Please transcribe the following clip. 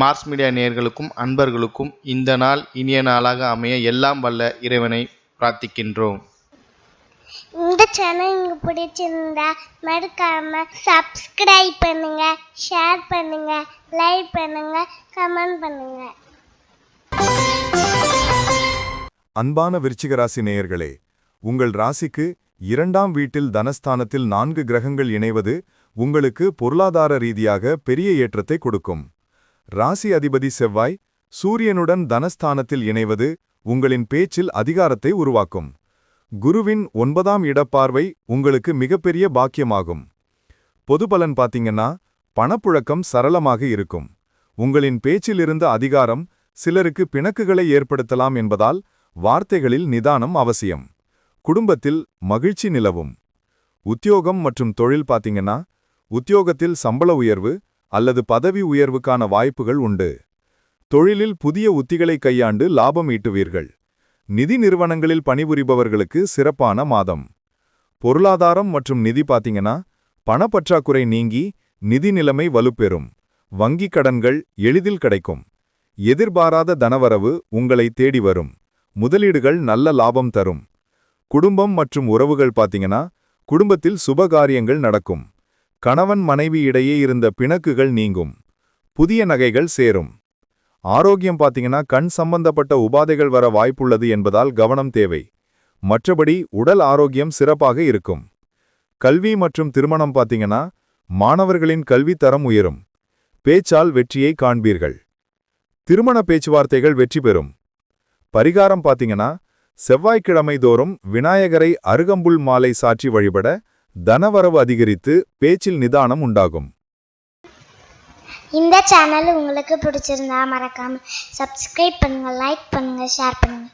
Mars media நேயர்களுக்கும் அன்பர்களுக்கும் இந்த நாள் இனிய நாளாக அமைய எல்லாம் வல்ல இறைவனை பிரார்த்திக்கின்றோம். இந்த சேனல் உங்களுக்கு பிடிச்சிருந்தா மறக்காம சப்ஸ்கிரைப் பண்ணுங்க ஷேர் பண்ணுங்க லைக் பண்ணுங்க கமெண்ட் பண்ணுங்க. அன்பான விருச்சிக ராசி நேயர்களே உங்கள் ராசிக்கு இரண்டாம் வீட்டில் தனஸ்தானத்தில் நான்கு கிரகங்கள் இணைவது உங்களுக்கு பொருளாதார ரீதியாக பெரிய ஏற்றத்தை கொடுக்கும். ராசி அதிபதி செவ்வாய் சூரியனுடன் தனஸ்தானத்தில் இணைவது உங்களின் பேச்சில் அதிகாரத்தை உருவாக்கும். குருவின் ஒன்பதாம் இடப்பார்வை உங்களுக்கு மிகப்பெரிய பாக்கியமாகும். பொது பலன் பார்த்தீங்கன்னா பணப்புழக்கம் சரளமாக இருக்கும். உங்களின் பேச்சிலிருந்த அதிகாரம் சிலருக்கு பிணக்குகளை ஏற்படுத்தலாம் என்பதால் வார்த்தைகளில் நிதானம் அவசியம். குடும்பத்தில் மகிழ்ச்சி நிலவும். உத்தியோகம் மற்றும் தொழில் பார்த்தீங்கன்னா உத்தியோகத்தில் சம்பள உயர்வு அல்லது பதவி உயர்வுக்கான வாய்ப்புகள் உண்டு. தொழிலில் புதிய உத்திகளை கையாண்டு லாபம் ஈட்டுவீர்கள். நிதி நிறுவனங்களில் பணிபுரிபவர்களுக்கு சிறப்பான மாதம். பொருளாதாரம் மற்றும் நிதி பார்த்தீங்கன்னா பணப்பற்றாக்குறை நீங்கி நிதி நிலைமை வலுப்பெறும். வங்கிக் கடன்கள் எளிதில் கிடைக்கும். எதிர்பாராத தனவரவு உங்களை தேடி வரும். முதலீடுகள் நல்ல லாபம் தரும். குடும்பம் மற்றும் உறவுகள் பார்த்தீங்கன்னா குடும்பத்தில் சுபகாரியங்கள் நடக்கும். கணவன் மனைவி இடையே இருந்த பிணக்குகள் நீங்கும். புதிய நகைகள் சேரும். ஆரோக்கியம் பாத்தீங்கன்னா கண் சம்பந்தப்பட்ட உபாதைகள் வர வாய்ப்புள்ளது என்பதால் கவனம் தேவை. மற்றபடி உடல் ஆரோக்கியம் சிறப்பாக இருக்கும். கல்வி மற்றும் திருமணம் பாத்தீங்கன்னா மாணவர்களின் கல்வி தரம் உயரும். பேச்சால் வெற்றியை காண்பீர்கள். திருமண பேச்சுவார்த்தைகள் வெற்றி பெறும். பரிகாரம் பாத்தீங்கன்னா செவ்வாய்க்கிழமை தோறும் விநாயகரை அருகம்புல் மாலை சாற்றி வழிபட தனவரவு அதிகரித்து பேச்சில் நிதானம் உண்டாகும். இந்த சேனல் உங்களுக்கு பிடிச்சிருந்தா மறக்காம சப்ஸ்கிரைப் பண்ணுங்க லைக் பண்ணுங்க ஷேர் பண்ணுங்க.